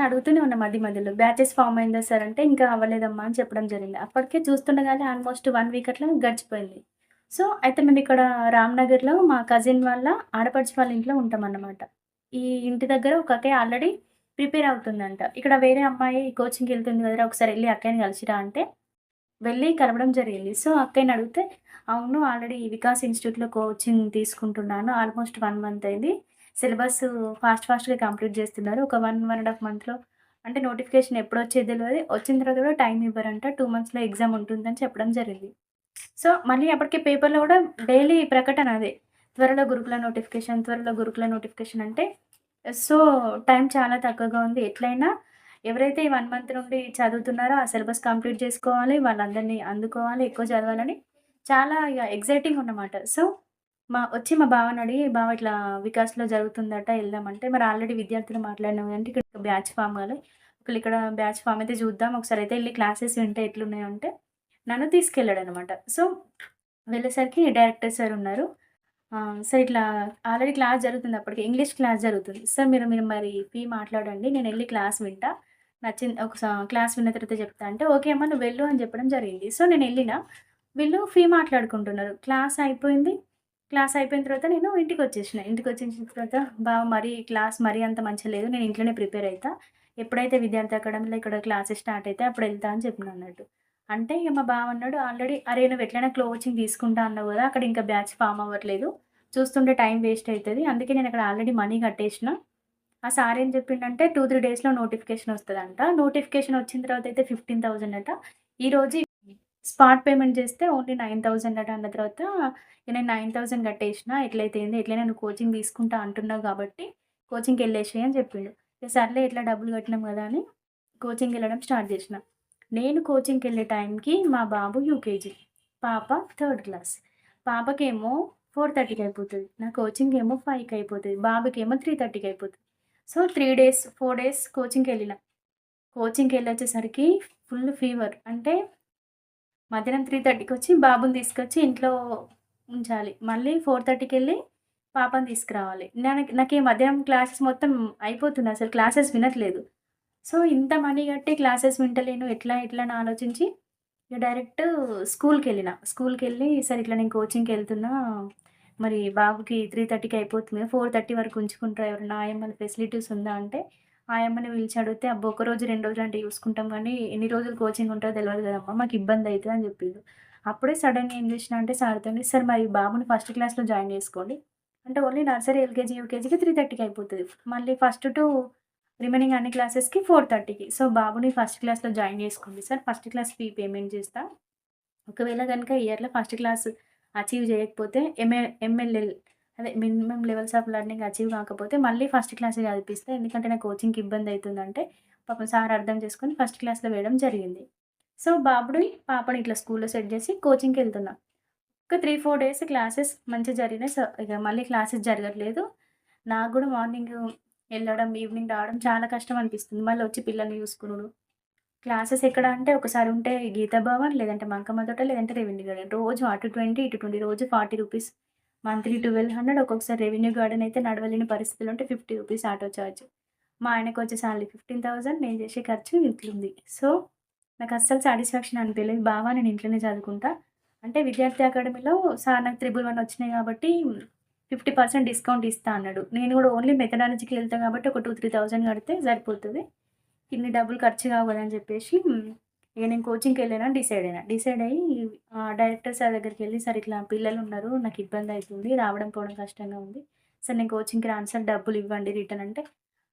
అని అడుగుతూనే ఉన్నాం మధ్య మధ్యలో. బ్యాచెస్ ఫామ్ అయిందా సార్? అంటే ఇంకా అవ్వలేదమ్మా అని చెప్పడం జరిగింది. అప్పటికే చూస్తుండగానే ఆల్మోస్ట్ వన్ వీక్ అట్లా గడిచిపోయింది. సో అయితే మేము ఇక్కడ రామ్నగర్లో మా కజిన్ వాళ్ళ ఆడపడిచి వాళ్ళ ఇంట్లో ఉంటాం అన్నమాట ఈ ఇంటి దగ్గర ఒక అక్కయ్య ఆల్రెడీ ప్రిపేర్ అవుతుందంట. ఇక్కడ వేరే అమ్మాయి కోచింగ్కి వెళ్తుంది కదా ఒకసారి వెళ్ళి అక్కయ్యని కలిసిరా అంటే వెళ్ళి కలవడం జరిగింది. సో అక్కయ్యని అడిగితే అవును ఆల్రెడీ వికాస్ ఇన్స్టిట్యూట్లో కోచింగ్ తీసుకుంటున్నాను. ఆల్మోస్ట్ వన్ మంత్ అయింది. సిలబస్ ఫాస్ట్ ఫాస్ట్గా కంప్లీట్ చేస్తున్నారు. ఒక వన్ వన్ అండ్ హాఫ్ మంత్లో. అంటే నోటిఫికేషన్ ఎప్పుడు వచ్చేది తెలియదు వచ్చిన తర్వాత కూడా టైం ఇవ్వరంట. టూ మంత్స్లో ఎగ్జామ్ ఉంటుందని చెప్పడం జరిగింది. సో మళ్ళీ అప్పటికే పేపర్లో కూడా డైలీ ప్రకటన అదే. త్వరలో గురుకుల నోటిఫికేషన్ త్వరలో గురుకుల నోటిఫికేషన్ అంటే సో టైం చాలా తక్కువగా ఉంది. ఎట్లయినా ఎవరైతే ఈ వన్ మంత్ నుండి చదువుతున్నారో ఆ సిలబస్ కంప్లీట్ చేసుకోవాలి. వాళ్ళందరినీ అందుకోవాలి ఎక్కువ చదవాలని. చాలా ఇక ఎగ్జైటింగ్ ఉన్నమాట. సో మా వచ్చి మా బావని అడిగి బావ ఇట్లా వికాస్లో జరుగుతుందట వెళ్దామంటే మరి ఆల్రెడీ విద్యార్థులు మాట్లాడినాం అంటే ఇక్కడ బ్యాచ్ ఫామ్ కాదు ఒకళ్ళు ఇక్కడ బ్యాచ్ ఫామ్ అయితే చూద్దాం. ఒకసారి అయితే వెళ్ళి క్లాసెస్ వింటే ఎట్లున్నాయో అంటే నన్ను తీసుకెళ్ళాడు అనమాట సో వెళ్ళేసరికి డైరెక్టర్ సార్ ఉన్నారు. సార్ ఇట్లా ఆల్రెడీ క్లాస్ జరుగుతుంది అప్పటికి ఇంగ్లీష్ క్లాస్ జరుగుతుంది. సార్ మీరు మీరు మరి ఫీ మాట్లాడండి నేను వెళ్ళి క్లాస్ వింటా. నచ్చింది ఒక క్లాస్ విన్న తర్వాత చెప్తా. అంటే ఓకే అమ్మ నువ్వు వెళ్ళు అని చెప్పడం జరిగింది. సో నేను వెళ్ళిన వీళ్ళు ఫీ మాట్లాడుకుంటున్నారు. క్లాస్ అయిపోయింది. క్లాస్ అయిపోయిన తర్వాత నేను ఇంటికి వచ్చేసిన ఇంటికి వచ్చేసిన తర్వాత బాగా మరీ క్లాస్ మరీ అంత మంచిగా లేదు. నేను ఇంట్లోనే ప్రిపేర్ అవుతా ఎప్పుడైతే విద్యార్థి అకాడమీలో ఇక్కడ క్లాసెస్ స్టార్ట్ అయితే అప్పుడు వెళ్తా అని చెప్పిన అన్నట్టు. అంటే ఇక మా బావ అన్నాడు ఆల్రెడీ అరే నువ్వు ఎట్లయినా కోచింగ్ తీసుకుంటా అన్నావు కదా అక్కడ ఇంకా బ్యాచ్ ఫామ్ అవ్వట్లేదు. చూస్తుంటే టైం వేస్ట్ అవుతుంది అందుకే నేను అక్కడ ఆల్రెడీ మనీ కట్టేసిన. ఆ సార్ ఏం చెప్పిండంటే టూ త్రీ డేస్లో నోటిఫికేషన్ వస్తుందంట. నోటిఫికేషన్ వచ్చిన తర్వాత అయితే ఫిఫ్టీన్ థౌజండ్ అంట. ఈరోజు స్పాట్ పేమెంట్ చేస్తే ఓన్లీ నైన్ థౌజండ్ అట అన్న తర్వాత నేను నైన్ థౌజండ్ కట్టేసిన ఎట్లయితే ఏంది ఎట్లయినా కోచింగ్ తీసుకుంటా అంటున్నావు కాబట్టి కోచింగ్కి వెళ్ళేసి అని చెప్పిండు. సర్లే ఎట్లా డబ్బులు కట్టినాం కదా అని కోచింగ్ వెళ్ళడం స్టార్ట్ చేసిన. నేను కోచింగ్కి వెళ్ళే టైంకి మా బాబు యూకేజీ పాప థర్డ్ క్లాస్. పాపకేమో ఫోర్ థర్టీకి అయిపోతుంది నా కోచింగ్ ఏమో ఫైవ్కి అయిపోతుంది బాబుకేమో త్రీ థర్టీకి అయిపోతుంది. So three days four days కోచింగ్కి వెళ్ళిన. కోచింగ్కి వెళ్ళి వచ్చేసరికి ఫుల్ ఫీవర్ అంటే మధ్యాహ్నం త్రీ థర్టీకి వచ్చి బాబుని తీసుకొచ్చి ఇంట్లో ఉంచాలి. మళ్ళీ ఫోర్ థర్టీకి వెళ్ళి పాపని తీసుకురావాలి. నాకు నాకు ఈ మధ్యాహ్నం క్లాసెస్ మొత్తం అయిపోతుంది అసలు. క్లాసెస్ వినట్లేదు. సో ఇంత మనీ కట్టి క్లాసెస్ వింటలేను. ఎట్లా ఎట్లా అని ఆలోచించి ఇక డైరెక్ట్ స్కూల్కి వెళ్ళిన. స్కూల్కి వెళ్ళి సరే ఇట్లా నేను కోచింగ్కి వెళ్తున్నా. మరి బాబుకి త్రీ థర్టీకి అయిపోతుంది. ఫోర్ థర్టీ వరకు ఉంచుకుంటారా? ఎవరైనా ఏమైనా ఫెసిలిటీస్ ఉందా? అంటే ఆయమ్మని పిలిచి అడిగితే అబ్బా ఒక రోజు రెండు రోజులు అంటే చూసుకుంటాం కానీ ఎన్ని రోజులు కోచింగ్ ఉంటుందో తెలియదు కదమ్మా మాకు ఇబ్బంది అవుతుంది అని చెప్పిండు అప్పుడే సడన్గా ఏం చేసిన అంటే సార్తో సార్ మరి బాబుని ఫస్ట్ క్లాస్లో జాయిన్ చేసుకోండి. అంటే ఓన్లీ నర్సరీ ఎల్కేజీ యూకేజీకి త్రీ థర్టీకి అయిపోతుంది. మళ్ళీ ఫస్ట్ టు రిమైనింగ్ అన్ని క్లాసెస్కి ఫోర్ థర్టీకి సో బాబుని ఫస్ట్ క్లాస్లో జాయిన్ చేసుకోండి sir. First class fee payment చేస్తా. ఒకవేళ కనుక ఇయర్లో ఫస్ట్ క్లాస్ అచీవ్ చేయకపోతే ఎంఏ ఎంఎల్ఎల్ అదే minimum levels of learning achieve కాకపోతే మళ్ళీ ఫస్ట్ క్లాసే చదివిస్తే ఎందుకంటే నాకు కోచింగ్కి ఇబ్బంది అవుతుందంటే పాపం సార్ అర్థం చేసుకొని ఫస్ట్ క్లాస్లో వేయడం జరిగింది. సో బాబుని పాపని ఇట్లా స్కూల్లో సెట్ చేసి కోచింగ్కి వెళ్తున్నాం. ఒక త్రీ ఫోర్ డేస్ క్లాసెస్ మంచిగా జరిగినాయి. సో ఇక మళ్ళీ క్లాసెస్ జరగట్లేదు. నాకు కూడా మార్నింగ్ వెళ్ళడం ఈవినింగ్ రావడం చాలా కష్టం అనిపిస్తుంది. మళ్ళీ వచ్చి పిల్లల్ని చూసుకున్నాడు క్లాసెస్ ఎక్కడ అంటే ఒకసారి ఉంటే గీతాభవన్ లేదంటే మంకమ్మ తోట లేదంటే రెవెన్యూ గార్డెన్. రోజు అటు ట్వంటీ ఇటు ట్వంటీ రోజు forty rupees monthly twelve hundred ఒక్కొక్కసారి రెవెన్యూ గార్డెన్ అయితే నడవలేని పరిస్థితులు ఉంటే ఫిఫ్టీ రూపీస్ ఆటో ఛార్జ్. మా ఆయనకు వచ్చే సాలరీ ఫిఫ్టీన్ థౌజండ్ నేను చేసే ఖర్చు ఇంట్లుంది. సో నాకు అస్సలు సాటిస్ఫాక్షన్ అనిపించలేదు బాగా నేను ఇంట్లోనే చదువుకుంటా. అంటే విద్యార్థి అకాడమీలో సార్ నాకు త్రిబుల్ వన్ వచ్చినాయి కాబట్టి ఫిఫ్టీ పర్సెంట్ డిస్కౌంట్ ఇస్తా అన్నాడు. నేను కూడా ఓన్లీ మెథడాలజీకి వెళ్తాను కాబట్టి ఒక టూ త్రీ థౌజండ్ కడితే సరిపోతుంది. ఇన్ని డబ్బులు ఖర్చు కావాలని చెప్పేసి ఇక నేను కోచింగ్కి వెళ్ళినా డిసైడ్ అయినా. డిసైడ్ అయ్యి డైరెక్టర్ సార్ దగ్గరికి వెళ్ళి సార్ ఇట్లా పిల్లలు ఉన్నారు నాకు ఇబ్బంది అవుతుంది రావడం పోవడం కష్టంగా ఉంది. సార్ నేను కోచింగ్కి రాను. సార్ డబ్బులు ఇవ్వండి రిటర్న్ అంటే.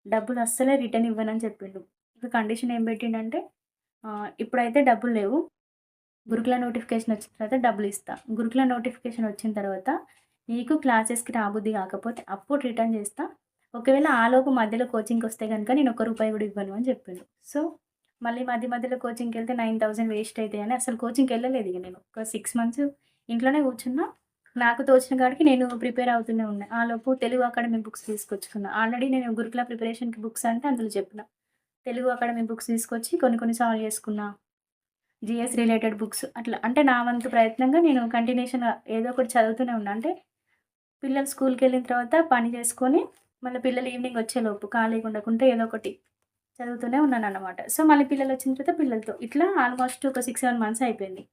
డబ్బులు అస్సలే రిటర్న్ ఇవ్వనని చెప్పిండు. ఇక కండిషన్ ఏం పెట్టిండంటే ఇప్పుడైతే డబ్బులు లేవు. గురుకుల నోటిఫికేషన్ వచ్చిన తర్వాత డబ్బులు ఇస్తా. గురుకుల నోటిఫికేషన్ వచ్చిన తర్వాత నీకు క్లాసెస్కి రాబుద్ది కాకపోతే అప్పుడు రిటర్న్ చేస్తా. ఒకవేళ ఆలోపు మధ్యలో కోచింగ్కి వస్తే కనుక నేను ఒక్క రూపాయి కూడా ఇవ్వను అని చెప్పిండు. సో మళ్ళీ మధ్య మధ్యలో కోచింగ్కి వెళ్తే నైన్ థౌసండ్ వేస్ట్ అవుతాయి అని అసలు కోచింగ్కి వెళ్ళలేదు ఇక నేను. ఒక సిక్స్ మంత్స్ ఇంట్లోనే కూర్చున్నా. నాకు తోచిన కాడికి నేను ప్రిపేర్ అవుతూనే ఉన్నా. ఆలోపు తెలుగు అకాడమీ బుక్స్ తీసుకొచ్చుకున్నా. ఆల్రెడీ నేను గురుకుల ప్రిపరేషన్కి బుక్స్ అంటే అందులో చెప్పిన. తెలుగు అకాడమీ బుక్స్ తీసుకొచ్చి కొన్ని కొన్ని సాల్వ్ చేసుకున్నా. జిఎస్ రిలేటెడ్ బుక్స్ అట్లా. అంటే నా వంతు ప్రయత్నంగా నేను కంటిన్యూషన్గా ఏదో ఒకటి చదువుతూనే ఉన్నా. అంటే పిల్లలు స్కూల్కి వెళ్ళిన తర్వాత పని చేసుకొని మళ్ళీ పిల్లలు ఈవినింగ్ వచ్చేలోపు ఖాళీగా ఉండకుంటే ఏదో ఒకటి చదువుతూనే ఉన్నాను అనమాట సో, మళ్ళీ పిల్లలు వచ్చిన తర్వాత పిల్లలతో ఇట్లా ఆల్మోస్ట్ ఒక 6, 7 మంత్స్ అయిపోయింది.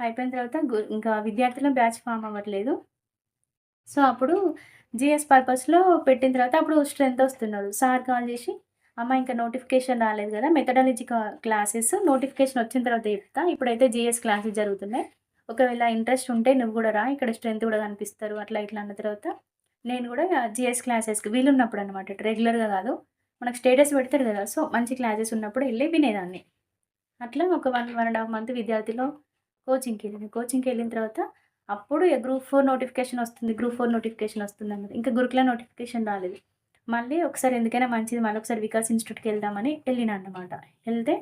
అయిపోయిన తర్వాత ఇంకా విద్యార్థుల బ్యాచ్ ఫామ్ అవ్వట్లేదు. సో, అప్పుడు జిఎస్ పర్పస్‌లో పెట్టిన తర్వాత అప్పుడు స్ట్రెంత్ వస్తున్నారు. సార్ కాల్ చేసి, "అమ్మ ఇంకా నోటిఫికేషన్ రాలేదు కదా! మెథడాలజీ క్లాసెస్ నోటిఫికేషన్ వచ్చిన తర్వాత చెప్తా. ఇప్పుడైతే జిఎస్ క్లాసెస్ జరుగుతున్నాయి. ఒకవేళ ఇంట్రెస్ట్ ఉంటే నువ్వు కూడా రా. ఇక్కడ స్ట్రెంత్ కూడా కనిపిస్తారు." అట్లా ఇట్లా అన్న తర్వాత నేను కూడా జిఎస్ క్లాసెస్‌కి వీలున్నప్పుడు అనమాట. రెగ్యులర్‌గా కాదు. మనకు స్టేటస్ పెడతాడు కదా! సో, మంచి క్లాసెస్ ఉన్నప్పుడు వెళ్ళి వినేదాన్ని. అట్లా ఒక 1, 1 ½ మంత్ విద్యార్థిలో కోచింగ్కి వెళ్ళిన కోచింగ్కి వెళ్ళిన తర్వాత అప్పుడు గ్రూప్ ఫోర్ నోటిఫికేషన్ వస్తుంది. గ్రూప్ ఫోర్ నోటిఫికేషన్ వస్తుంది అన్నది ఇంకా గురుకుల నోటిఫికేషన్ రాలేదు. మళ్ళీ ఒకసారి ఎందుకైనా మంచిది మళ్ళీ ఒకసారి వికాస్ ఇన్‌స్టిట్యూట్‌కి వెళ్దామని వెళ్ళిన అన్నమాట. వెళ్తే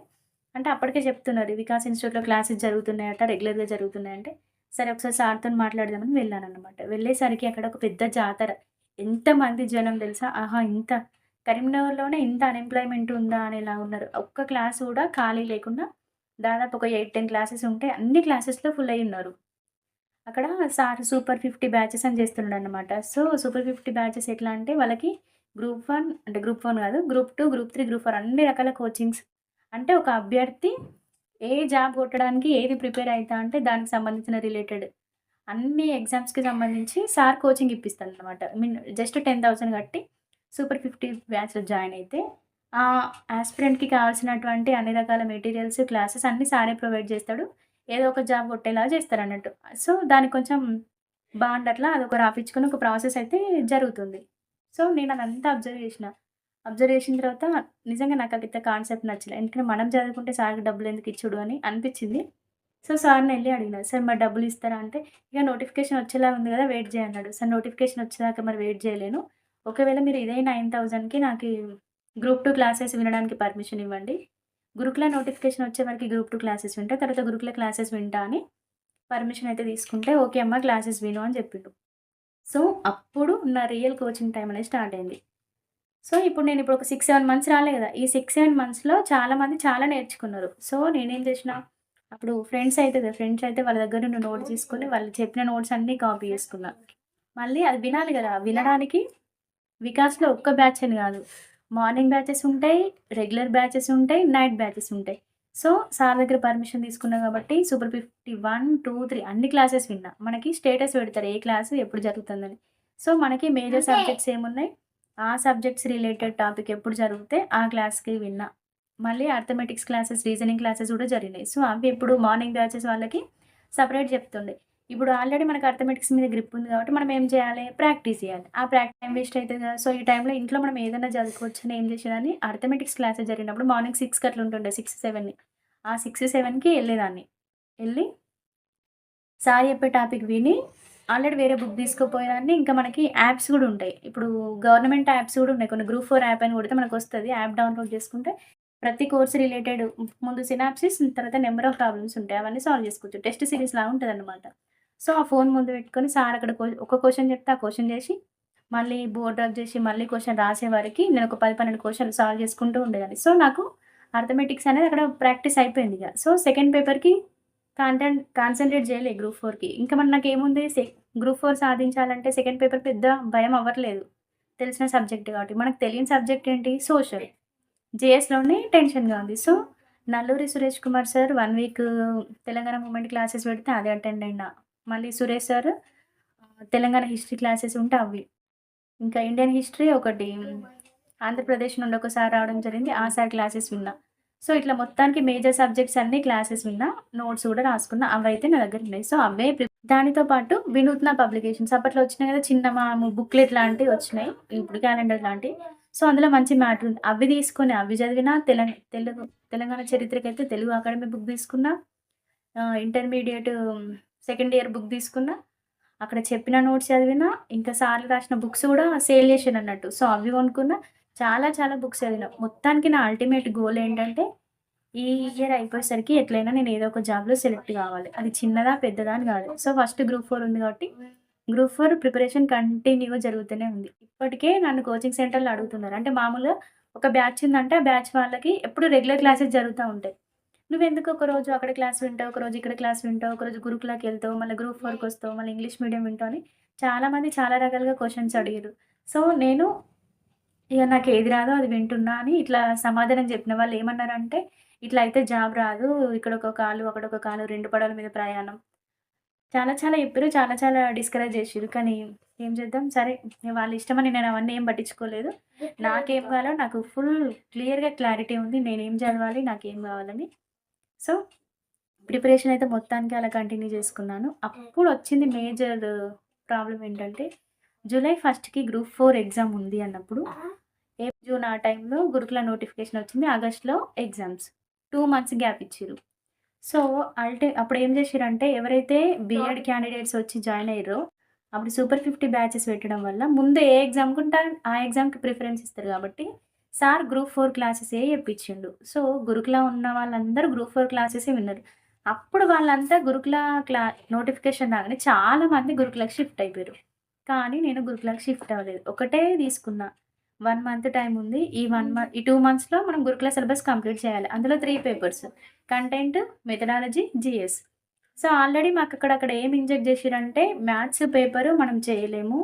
అంటే అప్పటికే చెప్తున్నారు. వికాస్ ఇన్‌స్టిట్యూట్‌లో క్లాసెస్ జరుగుతున్నాయట. రెగ్యులర్‌గా జరుగుతున్నాయంటే, సరే ఒకసారి సార్‌తోని మాట్లాడదామని వెళ్ళానన్నమాట. వెళ్ళేసరికి అక్కడ ఒక పెద్ద జాతర. ఎంతమంది జనం తెలుసా? ఆహా! ఇంత కరీంనగర్‌లోనే ఇంత అన్‌ఎంప్లాయ్‌మెంట్ ఉందా అనేలా ఉన్నారు. ఒక్క క్లాస్ కూడా ఖాళీ లేకుండా దాదాపు ఒక 8, 10 క్లాసెస్ ఉంటే అన్ని క్లాసెస్‌లో ఫుల్ అయ్యున్నారు. అక్కడ సార్ సూపర్ 50 బ్యాచెస్ అని చేస్తున్నాడు అనమాట సో, సూపర్ 50 బ్యాచెస్ ఎట్లా అంటే వాళ్ళకి గ్రూప్ వన్ అంటే గ్రూప్ వన్ కాదు. Group two group three group four అన్ని రకాల కోచింగ్స్. అంటే ఒక అభ్యర్థి ఏ జాబ్ కొట్టడానికి ఏది ప్రిపేర్ అవుతా అంటే దానికి సంబంధించిన రిలేటెడ్ అన్ని ఎగ్జామ్స్‌కి సంబంధించి సార్ కోచింగ్ ఇప్పిస్తాడన్నమాట. మీన్ జస్ట్ 10,000 కట్టి సూపర్ 50 బ్యాచ్‌లో జాయిన్ అయితే ఆ యాస్పిరెంట్‌కి కావాల్సినటువంటి అన్ని రకాల మెటీరియల్స్, క్లాసెస్ అన్నీ సారే ప్రొవైడ్ చేస్తాడు. ఏదో ఒక జాబ్ కొట్టేలా చేస్తారన్నట్టు. సో, దానికి కొంచెం బాండ్ అట్లా అదొక రాపించుకుని ఒక ప్రాసెస్ అయితే జరుగుతుంది. సో, నేను అదంతా అబ్జర్వ్ చేసిన. అబ్జర్వ్ చేసిన తర్వాత నిజంగా నాకు అంత కాన్సెప్ట్ నచ్చలే. ఎందుకంటే మనం చదువుకుంటే సార్‌కి డబ్బులు ఎందుకు ఇచ్చుడు అని అనిపించింది. సో, సార్‌ని వెళ్ళి అడిగిన. "సార్ మరి డబ్బులు ఇస్తారా?" అంటే, "ఇక నోటిఫికేషన్ వచ్చేలాగా ఉంది కదా! వెయిట్ చేయన్నాడు సార్ నోటిఫికేషన్ వచ్చేదాకా మరి వెయిట్ చేయలేను. ఒకవేళ మీరు ఇదే నైన్ థౌజండ్కి నాకు గ్రూప్ టూ క్లాసెస్ వినడానికి పర్మిషన్ ఇవ్వండి. గురుకుల నోటిఫికేషన్ వచ్చే వరకు గ్రూప్ టూ క్లాసెస్ వింటా. తర్వాత గురుకుల క్లాసెస్ వింటా అని పర్మిషన్ అయితే తీసుకుంటే, "ఓకే అమ్మ క్లాసెస్ విను" అని చెప్పిండు. సో, అప్పుడు నా రియల్ కోచింగ్ టైం అనేది స్టార్ట్ అయింది. సో, ఇప్పుడు నేను ఇప్పుడు ఒక 6, 7 మంత్స్ రాలే కదా! ఈ 6, 7 మంత్స్‌లో చాలామంది చాలా నేర్చుకున్నారు. సో, నేనేం చేసిన అప్పుడు ఫ్రెండ్స్ అయితే ఫ్రెండ్స్ అయితే వాళ్ళ దగ్గర నుండి నోట్స్ తీసుకొని వాళ్ళు చెప్పిన నోట్స్ అన్నీ కాపీ చేసుకున్నా. మళ్ళీ అది వినాలి కదా! వినడానికి వికాస్‌లో ఒక్క బ్యాచ్ అని కాదు. మార్నింగ్ బ్యాచెస్ ఉంటాయి. రెగ్యులర్ బ్యాచెస్ ఉంటాయి. నైట్ బ్యాచెస్ ఉంటాయి. సో, సార్ దగ్గర పర్మిషన్ తీసుకున్నా కాబట్టి సూపర్ 50 1, 2, 3 అన్ని క్లాసెస్ విన్నా. మనకి స్టేటస్ పెడతారు ఏ క్లాస్ ఎప్పుడు జరుగుతుందని. సో, మనకి మేజర్ సబ్జెక్ట్స్ ఏమున్నాయి? ఆ సబ్జెక్ట్స్ రిలేటెడ్ టాపిక్ ఎప్పుడు జరిగితే ఆ క్లాస్‌కి విన్నా. మళ్ళీ అర్థమెటిక్స్ క్లాసెస్, రీజనింగ్ క్లాసెస్ కూడా జరిగినాయి. సో, అవి ఇప్పుడు మార్నింగ్ బ్యాచెస్ వాళ్ళకి సెపరేట్ చెప్తుండే. ఇప్పుడు ఆల్రెడీ మనకు అర్థమెటిక్స్ మీద గ్రిప్ ఉంది కాబట్టి మనం ఏం చేయాలి? ప్రాక్టీస్ చేయాలి. ఆ ప్రాక్టీస్ టైం వేస్ట్ అవుతుంది కదా! సో, ఈ టైంలో ఇంట్లో మనం ఏదైనా చదువుకోవచ్చు అని ఏం చేసేదాన్ని అర్థమెటిక్స్ క్లాసెస్ జరిగినప్పుడు మార్నింగ్ సిక్స్ అట్లా ఉంటుండే 6, 7ని. ఆ సిక్స్ సెవెన్కి వెళ్ళేదాన్ని వెళ్ళి సార్ చెప్పే టాపిక్ విని ఆల్రెడీ వేరే బుక్ తీసుకుపోయేదాన్ని. ఇంకా మనకి యాప్స్ కూడా ఉంటాయి. ఇప్పుడు గవర్నమెంట్ యాప్స్ కూడా ఉన్నాయి. కొన్ని గ్రూప్ ఫోర్ యాప్ అని కొడితే వస్తుంది యాప్ డౌన్‌లోడ్ చేసుకుంటే ప్రతి కోర్స్ రిలేటెడ్ ముందు సినాప్సిస్ తర్వాత నెంబర్ ఆఫ్ ప్రాబ్లమ్స్ ఉంటాయి. అవన్నీ సాల్వ్ చేసుకోవచ్చు. టెస్ట్ సిరీస్ లాగా అనమాట సో, ఆ ఫోన్ ముందు పెట్టుకొని సార్ అక్కడ ఒక క్వశ్చన్ చెప్తే ఆ క్వశ్చన్ చేసి మళ్ళీ బోర్డ్ డ్రాప్ చేసి మళ్ళీ క్వశ్చన్ రాసే వరకు నేను ఒక 10, 12 క్వెషన్లు సాల్వ్ చేసుకుంటూ ఉండేదాన్ని. సో, నాకు అర్థమెటిక్స్ అనేది అక్కడ ప్రాక్టీస్ అయిపోయింది ఇక సో, సెకండ్ పేపర్‌కి కాంటెంట్ కాన్సన్ట్రేట్ చేయలే గ్రూప్ ఫోర్కి ఇంకా మన నాకేముంది సె గ్రూప్ ఫోర్ సాధించాలంటే సెకండ్ పేపర్ పెద్ద భయం అవ్వట్లేదు. తెలిసిన సబ్జెక్ట్ కాబట్టి. మనకు తెలియని సబ్జెక్ట్ ఏంటి? సోషల్. జేఎస్‌లోనే టెన్షన్‌గా ఉంది. So, Nalluri Suresh Kumar sir one week Telangana movement classes పెడితే అది అటెండ్ అయినా. మళ్ళీ Suresh sir Telangana history classes ఉంటే అవి. ఇంకా ఇండియన్ హిస్టరీ ఒకటి ఆంధ్రప్రదేశ్ నుండి ఒకసారి రావడం జరిగింది. ఆ సార్ క్లాసెస్ విన్నా. సో, ఇట్లా మొత్తానికి మేజర్ సబ్జెక్ట్స్ అన్ని క్లాసెస్ విన్నా. నోట్స్ కూడా రాసుకున్నా. అవైతే నా దగ్గర ఉన్నాయి. సో, అవే దానితో పాటు వినూత్న పబ్లికేషన్స్ అప్పట్లో వచ్చినాయి కదా! చిన్న మాము బుక్లెట్ లాంటివి వచ్చినాయి. ఇప్పుడు క్యాలెండర్ లాంటివి. సో, అందులో మంచి మ్యాటర్ ఉంది. అవి తీసుకొని అవి చదివినా. తెలం తెలుగు తెలంగాణ చరిత్రకైతే తెలుగు అకాడమీ బుక్ తీసుకున్నా. ఇంటర్మీడియట్ సెకండ్ ఇయర్ బుక్ తీసుకున్నా. అక్కడ చెప్పిన నోట్స్ చదివినా. ఇంకా సార్లు రాసిన బుక్స్ కూడా సేల్ చేసిండన్నట్టు. సో, అవి కొనుక్కున్నా. చాలా చాలా బుక్స్ చదివినా. మొత్తానికి నా అల్టిమేట్ గోల్ ఏంటంటే ఈ ఇయర్ అయిపోయేసరికి ఎట్లయినా నేను ఏదో ఒక జాబ్‌లో సెలెక్ట్ కావాలి. అది చిన్నదా? పెద్దదా? అని కాదు. సో, ఫస్ట్ గ్రూప్ ఫోర్ ఉంది కాబట్టి గ్రూప్ ఫోర్ ప్రిపరేషన్ కంటిన్యూ‌గా జరుగుతూనే ఉంది. ఇప్పటికే నన్ను కోచింగ్ సెంటర్‌లో అడుగుతున్నారు. అంటే మామూలుగా ఒక బ్యాచ్ ఉందంటే ఆ బ్యాచ్ వాళ్ళకి ఎప్పుడు రెగ్యులర్ క్లాసెస్ జరుగుతా ఉంటాయి. నువ్వెందుకు ఒకరోజు అక్కడ క్లాస్ వింటావు, ఒకరోజు ఇక్కడ క్లాస్ వింటావు, ఒకరోజు గురుకులకెళ్తావు, మళ్ళీ గ్రూప్ 4కొస్తావు, మళ్ళీ ఇంగ్లీష్ మీడియం వింటావు అని చాలామంది చాలా రకాలుగా క్వెషన్స్ అడిగిర్రు. సో, నేను ఇక నాకు ఏది రాదో అది వింటున్నా అని ఇట్లా సమాధానం చెప్పిన వాళ్ళు ఏమన్నారంటే, "ఇట్లా అయితే జాబ్ రాదు. ఇక్కడ ఒక కాలు, అక్కడ ఒక కాలు, 2 పడవల మీద ప్రయాణం." చాలా చాలా చెప్పిర్రు. చాలా చాలా డిస్కరేజ్ చేసిర్రు. కానీ ఏం చేద్దాం సరే వాళ్ళ ఇష్టమని నేను అవన్నీ ఏం పట్టించుకోలేదు. నాకేం కావాలో నాకు ఫుల్ క్లియర్‌గా క్లారిటీ ఉంది. నేనేం చదవాలి, నాకేం కావాలని. సో, ప్రిపరేషన్ అయితే మొత్తానికి అలా కంటిన్యూ చేసుకున్నాను. అప్పుడు వచ్చింది మేజర్ ప్రాబ్లమ్ ఏంటంటే, జూలై ఫస్ట్‌కి గ్రూప్ 4 ఎగ్జామ్ ఉంది అన్నప్పుడు, ఏ జూన్ ఆ టైంలో గురుకుల నోటిఫికేషన్ వచ్చింది. ఆగస్ట్‌లో ఎగ్జామ్స్. 2 మంత్స్ గ్యాప్ ఇచ్చిర్రు. సో, అల్టి అప్పుడు ఏం చేసిర్రంటే ఎవరైతే బీఎడ్ క్యాండిడేట్స్ వచ్చి జాయిన్ అయ్యిర్రో, అప్పుడు సూపర్ 50 బ్యాచెస్ పెట్టడం వల్ల ముందు ఏ ఎగ్జామ్‌కి ఉంటారో ఆ ఎగ్జామ్‌కి ప్రిఫరెన్స్ ఇస్తారు కాబట్టి, సార్ గ్రూప్ ఫోర్ క్లాసెసే చెప్పించిండు. సో, గురుకుల ఉన్న వాళ్ళందరూ గ్రూప్ ఫోర్ క్లాసెసే విన్నారు. అప్పుడు వాళ్ళంతా గురుకుల క్లా నోటిఫికేషన్ రాగానే చాలా మంది షిఫ్ట్ అయిపోయారు. కానీ నేను గురుకులకు షిఫ్ట్ అవ్వలేదు. ఒకటే తీసుకున్నా. వన్ మంత్ టైం ఉంది. ఈ వన్ మంత్ ఈ టూ మంత్స్‌లో మనం గురుకుల సిలబస్ కంప్లీట్ చేయాలి. అందులో three papers content, methodology, GS so, already మాకు అక్కడ ఏం ఇంజెక్ట్ చేసిరంటే మ్యాథ్స్ పేపరు మనం చేయలేము.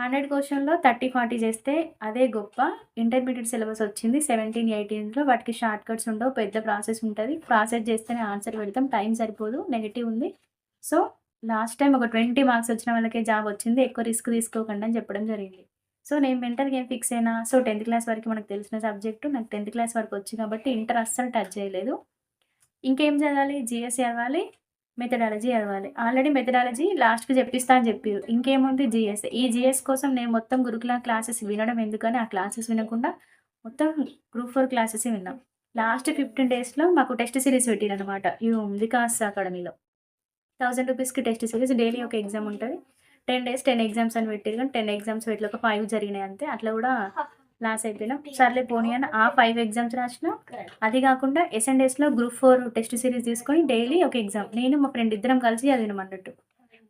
హండ్రెడ్ క్వశ్చన్లో థర్టీ ఫార్టీ చేస్తే అదే గొప్ప. ఇంటర్మీడియట్ సిలబస్ వచ్చింది 17, 18లో వాటికి షార్ట్ కట్స్ ఉండవు. పెద్ద ప్రాసెస్ ఉంటుంది ప్రాసెస్ చేస్తేనే ఆన్సర్ పెడతాం. టైం సరిపోదు. నెగెటివ్ ఉంది. సో, లాస్ట్ టైం ఒక 20 మార్క్స్ వచ్చిన వాళ్ళకే జాబ్ వచ్చింది. ఎక్కువ రిస్క్ తీసుకోకండి అని చెప్పడం జరిగింది. సో, నేను మెంటల్‌గా ఏం ఫిక్స్ అయినా సో, 10థ్ క్లాస్ వరకు మనకు తెలిసిన సబ్జెక్టు. నాకు 10థ్ క్లాస్ వరకు వచ్చి కాబట్టి ఇంటర్ అస్సలు టచ్ చేయలేదు. ఇంకేం చదవాలి? జిఎస్ చదవాలి. మెథడాలజీ అవ్వాలి ఆల్రెడీ మెథడాలజీ లాస్ట్‌కి చెప్పిస్తా అని చెప్పిర్రు. ఇంకేముంది జిఎస్ ఈ జీఎస్ కోసం నేను మొత్తం గురుకుల క్లాసెస్ వినడం ఎందుకని ఆ క్లాసెస్ వినకుండా మొత్తం గ్రూప్ ఫోర్ క్లాసెస్ విన్నాం లాస్ట్ 15 డేస్‌లో మాకు టెస్ట్ సిరీస్ పెట్టిర్రనమాట. ఈ వికాస్ అకాడమీలో. థౌజండ్ రూపీస్కి టెస్ట్ సిరీస్ డైలీ ఒక ఎగ్జామ్ ఉంటుంది టెన్ డేస్ 10 ఎగ్జామ్స్ అని పెట్టారు కానీ 10 ఎగ్జామ్స్ పెట్టలే. ఒక ఫైవ్ జరిగినాయి అంతే. అట్లా కూడా లాస్ అయిపోయినా. సర్లే పోనీ అని ఆ 5 ఎగ్జామ్స్ రాసినా. అది కాకుండా ఎస్ఎన్ డేస్‌లో గ్రూప్ 4 టెస్ట్ సిరీస్ తీసుకొని డైలీ ఒక ఎగ్జామ్. నేను మా ఫ్రెండ్ ఇద్దరం కలిసి చదివినాం అన్నట్టు.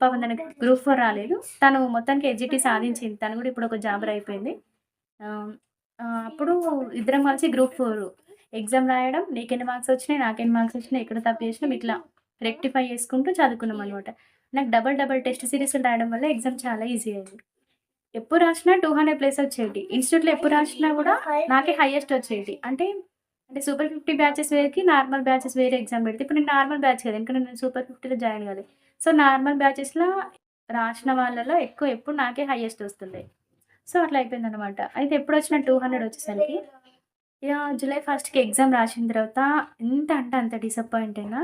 పాపం తనకి గ్రూప్ 4 రాలేదు. తను మొత్తానికి ఎడ్జిటి సాధించింది. తను కూడా ఇప్పుడు ఒక జాబర్ అయిపోయింది. అప్పుడు ఇద్దరం కలిసి గ్రూప్ 4 ఎగ్జామ్ రాయడం. నీకెన్ని మార్క్స్ వచ్చినాయి, నాకెన్ని మార్క్స్ వచ్చినాయి, ఎక్కడ తప్పు చేసినాం ఇట్లా రెక్టిఫై చేసుకుంటూ చదువుకున్నాం అనమాట. నాకు డబుల్ డబుల్ టెస్ట్ సిరీస్‌లు రాయడం వల్ల ఎగ్జామ్ చాలా ఈజీ అయింది. ఎప్పుడు రాసినా 200 ప్లస్ వచ్చేటి. ఇన్‌స్టిట్యూట్‌లో ఎప్పుడు రాసినా కూడా నాకే హైయెస్ట్ వచ్చేటి. అంటే, అంటే సూపర్ 50 బ్యాచెస్ వేరేకి నార్మల్ బ్యాచెస్ వేరే ఎగ్జామ్ పెడితే ఇప్పుడు నేను నార్మల్ బ్యాచ్ కదా! ఎందుకంటే నేను సూపర్ 50లో జాయిన్ కాదు సో, నార్మల్ బ్యాచెస్‌లో రాసిన వాళ్ళలో ఎక్కువ ఎప్పుడు నాకే హైయెస్ట్ వస్తుండే. సో, అట్లా అయిపోయింది అనమాట అయితే ఎప్పుడు వచ్చిన టూ హండ్రెడ్ వచ్చేసరికి ఇక జూలై ఫస్ట్‌కి ఎగ్జామ్ రాసిన తర్వాత ఎంత అంటే అంత డిసప్పాయింట్ అయినా.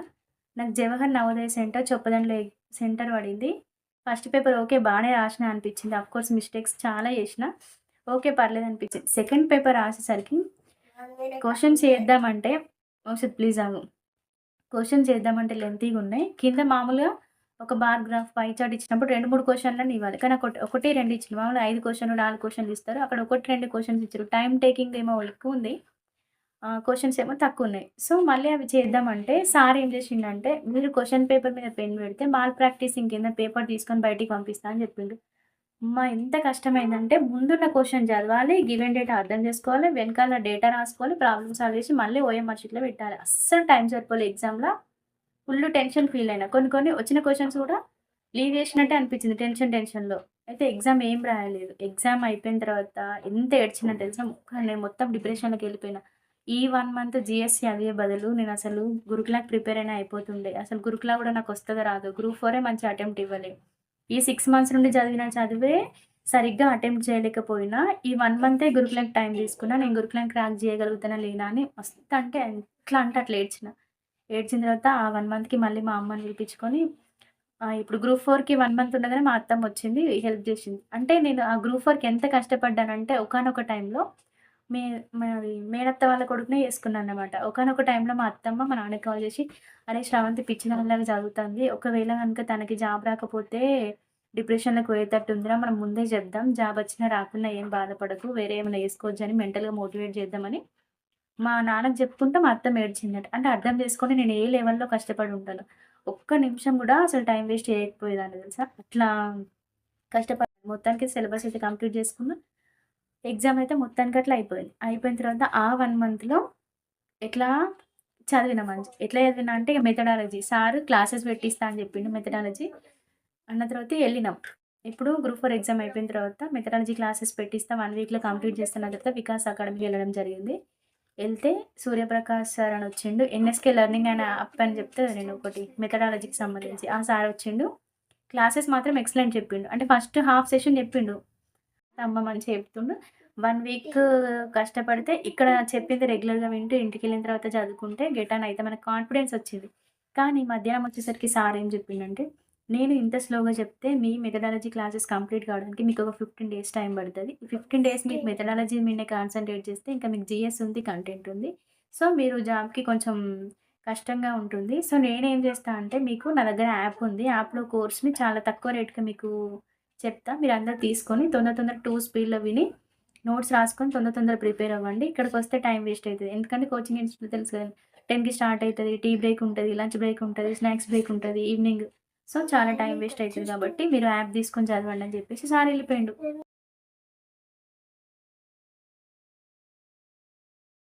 నాకు జవహర్ నవోదయ సెంటర్ చొప్పదండిలో సెంటర్ పడింది. ఫస్ట్ పేపర్ ఓకే బాగానే రాసిన అనిపించింది. అఫ్కోర్స్ మిస్టేక్స్ చాలా చేసినా. ఓకే పర్లేదు అనిపించింది. సెకండ్ పేపర్ రాసేసరికి క్వశ్చన్స్ చేద్దామంటే మోక్షిత్ ప్లీజ్ ఆగు. క్వశ్చన్స్ చేద్దామంటే లెంతీగా ఉన్నాయి. కింద మామూలుగా ఒక బార్ గ్రాఫ్, పై చార్ట్ ఇచ్చినప్పుడు రెండు మూడు క్వశ్చన్లను ఇవ్వాలి. కానీ ఒకటి ఒకటి, రెండు ఇచ్చిన మామూలుగా ఐదు క్వశ్చన్లు నాలుగు క్వశ్చన్లు ఇస్తారు. అక్కడ ఒకటి రెండు క్వశ్చన్స్ ఇచ్చారు టైం టేకింగ్ ఏమో ఎక్కువ ఉంది. క్వశ్చన్స్ ఏమో తక్కువ ఉన్నాయి. సో, మళ్ళీ అవి చేద్దామంటే సార్ ఏం చేసిండంటే మీరు క్వశ్చన్ పేపర్ మీద పెన్ పెడితే మాల్ ప్రాక్టీస్ కింద పేపర్ తీసుకొని బయటికి పంపిస్తా అని చెప్పిండు. అమ్మ ఎంత కష్టమైందంటే ముందున్న క్వశ్చన్ చదవాలి. గివెన్ డేటా అర్థం చేసుకోవాలి. వెనకాల డేటా రాసుకోవాలి. ప్రాబ్లమ్ సాల్వ్ చేసి మళ్ళీ ఓఎంఆర్ షీట్‌లో పెట్టాలి. అస్సలు టైం సరిపోలే ఎగ్జామ్లో ఫుల్ టెన్షన్ ఫీల్ అయినా. కొన్ని కొన్ని వచ్చిన క్వశ్చన్స్ కూడా లీవ్ చేసినట్టే అనిపించింది టెన్షన్ టెన్షన్‌లో. అయితే ఎగ్జామ్ ఏం రాయలేదు. ఎగ్జామ్ అయిపోయిన తర్వాత ఎంత ఏడ్చినా తెలుసా? నేను మొత్తం డిప్రెషన్‌లోకి వెళ్ళిపోయినా. ఈ వన్ మంత్ జీఎస్ అదే బదులు నేను అసలు గురుకులాగ్ ప్రిపేర్ అయినా అయిపోతుండే. అసలు గురుకులా కూడా నాకు వస్తుందో రాదు గ్రూప్ ఫోరే మంచి అటెంప్ట్ ఇవ్వలే. ఈ సిక్స్ మంత్స్ నుండి చదివిన చదివే సరిగ్గా అటెంప్ట్ చేయలేకపోయినా ఈ వన్ మంతే గురుకులకి టైం తీసుకున్నా. నేను గురుకులం క్రాక్ చేయగలుగుతానా లేనా అని మస్తు అంటే ఎట్లా అంటే అట్లా ఏడ్చిన. ఏడ్చిన తర్వాత ఆ వన్ మంత్‌కి మళ్ళీ మా అమ్మని పిలిపించుకొని ఇప్పుడు గ్రూప్ 4కి 1 మంత్ ఉండగానే మా అత్తమ్మ వచ్చింది. హెల్ప్ చేసింది. అంటే నేను ఆ గ్రూప్ ఫోర్కి ఎంత కష్టపడ్డానంటే ఒకానొక టైంలో మే మనది మేనత్త వాళ్ళ కొడుకునే చేసుకున్నానన్నమాట. ఒకనొక టైంలో మా అత్తమ్మ మా నాన్నకి కాల్ చేసి, "అరే! శ్రవంతి వాళ్ళగా చదువుతుంది. ఒకవేళ కనుక తనకి జాబ్ రాకపోతే డిప్రెషన్‌లోకి పోయేటట్టు ఉందిరా. మనం ముందే చెప్దాం. జాబ్ వచ్చినా రాకున్నా ఏం బాధపడకు. వేరే ఏమైనా వేసుకోవచ్చు అని మెంటల్‌గా మోటివేట్ చేద్దామని మా నాన్నకి చెప్పుకుంటే మా అత్తమ్మ ఏడ్చిందట. అంటే అర్థం చేసుకొని నేను ఏ లెవెల్‌లో కష్టపడి ఉంటాను ఒక్క నిమిషం కూడా అసలు టైం వేస్ట్ చేయకపోయేదాన్ని తెలుసా? అట్లా కష్టపడి మొత్తానికి సిలబస్ అయితే కంప్లీట్ చేసుకున్నా. ఎగ్జామ్ అయితే మొత్తానికి అట్లా అయిపోయింది. అయిపోయిన తర్వాత ఆ వన్ మంత్‌లో ఎట్లా చదివిన మంచి? ఎట్లా చదివినా అంటే మెథడాలజీ సార్ క్లాసెస్ పెట్టిస్తా అని చెప్పిండు మెథడాలజీ. అన్న తర్వాత వెళ్ళినాం. ఇప్పుడు గ్రూప్ ఫోర్ ఎగ్జామ్ అయిపోయిన తర్వాత మెథడాలజీ క్లాసెస్ పెట్టిస్తా వన్ వీక్లో కంప్లీట్ చేస్తున్న తర్వాత వికాస్ అకాడమీకి వెళ్ళడం జరిగింది. వెళ్తే సూర్యప్రకాష్ సార్ అని వచ్చిండు. ఎన్ఎస్కే లెర్నింగ్ అని అప్ అని చెప్తే నేను ఒకటి మెథడాలజీకి సంబంధించి. ఆ సార్ వచ్చిండు. క్లాసెస్ మాత్రం ఎక్సలెంట్ చెప్పిండు. అంటే ఫస్ట్ హాఫ్ సెషన్ చెప్పిండు. అమ్మ మంచిగా చెప్తుండు. వన్ వీక్ కష్టపడితే ఇక్కడ చెప్పింది రెగ్యులర్గా వింటూ ఇంటికి వెళ్ళిన తర్వాత చదువుకుంటే గెట్ అని అయితే మనకు కాన్ఫిడెన్స్ వచ్చింది. కానీ మధ్యాహ్నం వచ్చేసరికి సార్ ఏం చెప్పిండంటే నేను ఇంత స్లోగా చెప్తే మీ మెథడాలజీ క్లాసెస్ కంప్లీట్ కావడానికి మీకు ఒక ఫిఫ్టీన్ డేస్ టైం పడుతుంది. ఫిఫ్టీన్ డేస్ మీకు మెథడాలజీ మీదే కాన్సన్ట్రేట్ చేస్తే ఇంకా మీకు జిఎస్ ఉంది కంటెంట్ ఉంది. సో మీరు జాబ్కి కొంచెం కష్టంగా ఉంటుంది. సో నేనేం చేస్తా అంటే మీకు నా దగ్గర యాప్ ఉంది. యాప్లో కోర్స్ని చాలా తక్కువ రేట్కి మీకు చెప్తా. మీరు అందరు తీసుకొని తొందర తొందర టూ స్పీడ్లో విని నోట్స్ రాసుకొని తొందర తొందర ప్రిపేర్ అవ్వండి. ఇక్కడికి వస్తే టైం వేస్ట్ అవుతుంది. ఎందుకంటే కోచింగ్ ఇన్స్టిట్యూట్ తెలుసు కదండి టెన్కి స్టార్ట్ అవుతుంది టీ బ్రేక్ ఉంటుంది లంచ్ బ్రేక్ ఉంటుంది స్నాక్స్ బ్రేక్ ఉంటుంది ఈవినింగ్ సో చాలా టైం వేస్ట్ అవుతుంది కాబట్టి మీరు యాప్ తీసుకొని చదవండి అని చెప్పేసి సార్ వెళ్ళిపోయిండు.